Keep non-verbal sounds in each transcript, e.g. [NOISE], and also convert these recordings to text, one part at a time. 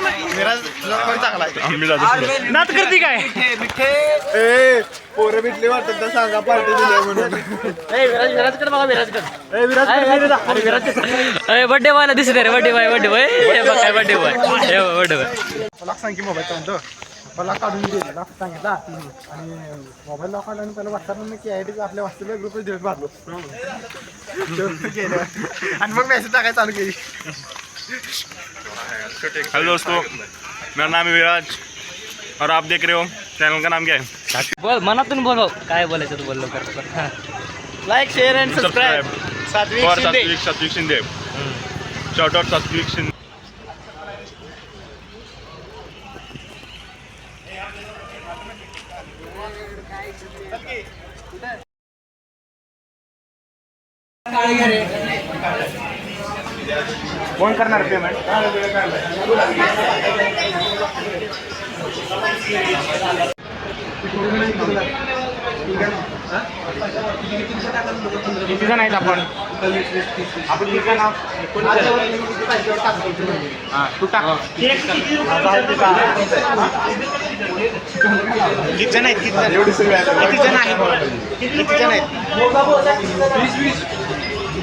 मिराज पण चांगला आहे नात करते काय ए पोरे भेटले वाटत तर सांगा पार्टी दिल्या म्हणून ए, विराज बघा ए विराज कडे विराज ए बड्डे वाला दिसत रे बड्डे बाय बड्डे बाय काय बड्डे ए बड्डे बाय मला सांग की मोबाईल चालतो मला काढून दिले लॉक सांगितला आणि मोबाईल लॉक काढला आणि त्याला वाटताना की आय डीचा आपल्या वाचलेला ग्रुपच दिवस मारलो केलं [LAUGHS] आणि मग मेसेज टाकायला चालू केली हेलो दोस्तों मेरा नाम है विराज और आप देख रहे हो चैनल का नाम क्या है बोल मना तुम बोलो काय तो बोलो कर लाइक शेयर एंड सब्सक्राइब सात्विक और सात्विक सात्विक शिंदे शॉर्ट आउट सात्विक शिंदे कुठे कोण करणार पेमेंट किती जण आहेत आपण आपण किती जण हां किती जण किती किती जण आहेत किती जण आहेत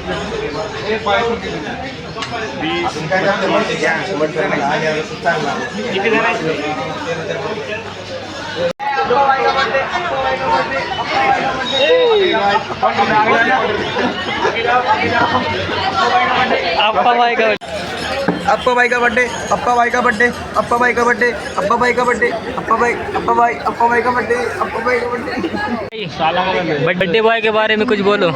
अप्पा भाई का भाई का बर्थडे अप्पा भाई का बर्थडे अप्पा भाई का बर्थडे अप्पा भाई का बर्थडे अप्पा भाई अप्पा भाई अप्पा भाई का बर्थडे अप्पा भाई का बर्थडे बर्थडे बॉय के बारे में कुछ बोलो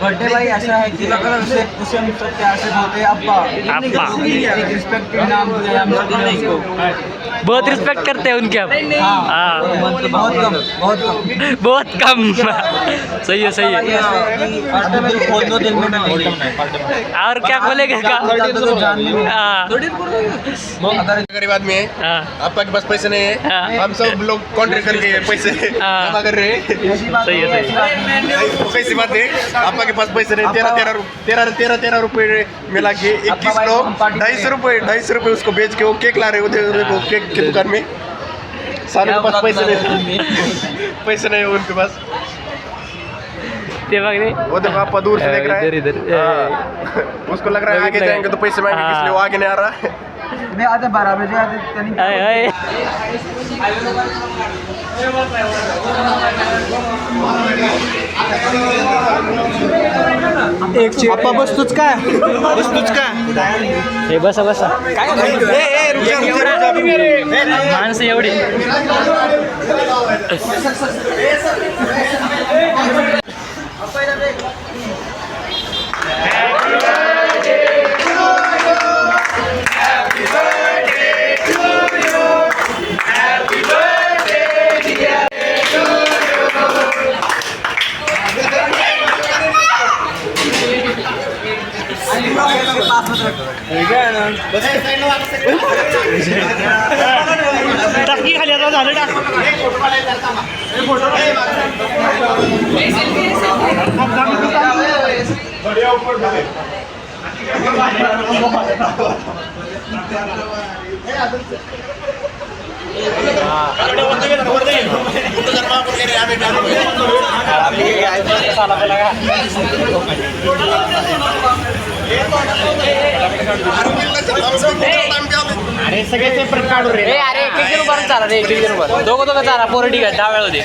बर्थडे भाई ऐसा है कि अगर उसे उसे हम सब प्यार से बोलते हैं अब्बा अब्बा रिस्पेक्ट के नाम दिया हम लोग ने इसको बहुत रिस्पेक्ट करते हैं उनके आप हाँ।, हाँ बहुत कम बहुत कम बहुत कम सही है सही है और क्या बोलेगा तो हाँ। गरीब आदमी है हाँ। आपका के पास पैसे नहीं है हम सब लोग कॉन्ट्रैक्ट करके पैसे जमा कर रहे हैं सही है सही है कैसी बात है आपका के पास पैसे नहीं तेरह तेरह तेरह तेरह तेरह रुपए मिला के इक्कीस लोग ढाई सौ रुपये ढाई सौ रुपये उसको बेच के वो केक ला रहे होते वो हाँ। केक की दुकान में सारे के पास पैसे नहीं पैसे नहीं उनके पास वो तो पापा दूर से हाँ, देख रहा है इधर हाँ। उसको लग रहा है आगे जाएंगे तो पैसे मांगे इसलिए वो आगे नहीं आ रहा है मैं आते बारह बजे आते आपा बसतोच का बसतोच का हे बसा बसा काय माणसं एवढी टाकी खाली आता झालं टाक फोटो अरे सगळे ते काढू रे अरे एक एक जण उभारून चाला रे एक एक जण दोघं दोघं चाला पोरं ठीक आहे दहा वेळा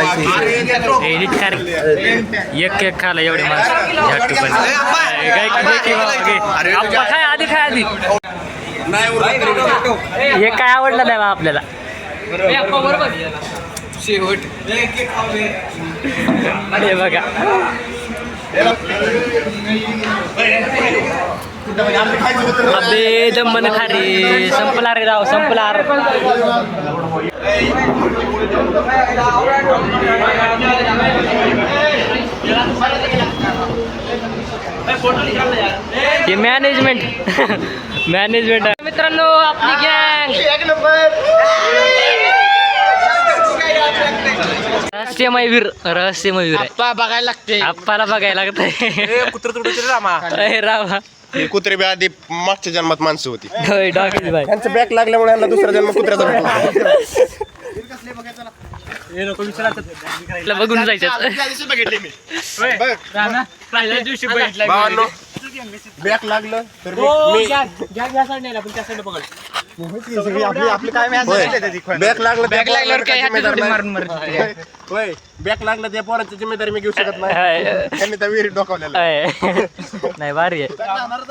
एक एक केक खायला एवढे माणसं काय आधी खाय आधी हे काय आवडलं नाही आपल्याला शेवट हे बघा अबे दम मन खा रे संपला रे राव संपला ये मैनेजमेंट मैनेजमेंट आहे मित्रांनो आपली गँग एक नंबर रहस्यमय वीर रहस्यमय वीर बघायला लागते आप्पाला बघायला लागतंय कुत्र रामा रामा कुत्रे बी आधी मागच्या जन्मात माणसं होती त्यांचं बॅक लागल्यामुळे यांना दुसरा जन्म कुत्र्याचा भेटला बघून जायचं बॅक लागलं तर हो, बॅक लागलं बॅक लागलं काय हात मारून मरत होय बॅक लागलं त्या पोरांची जिम्मेदारी मी घेऊ शकत नाही त्यांनी त्या विहिरीत डोकावलेला नाही भारी आहे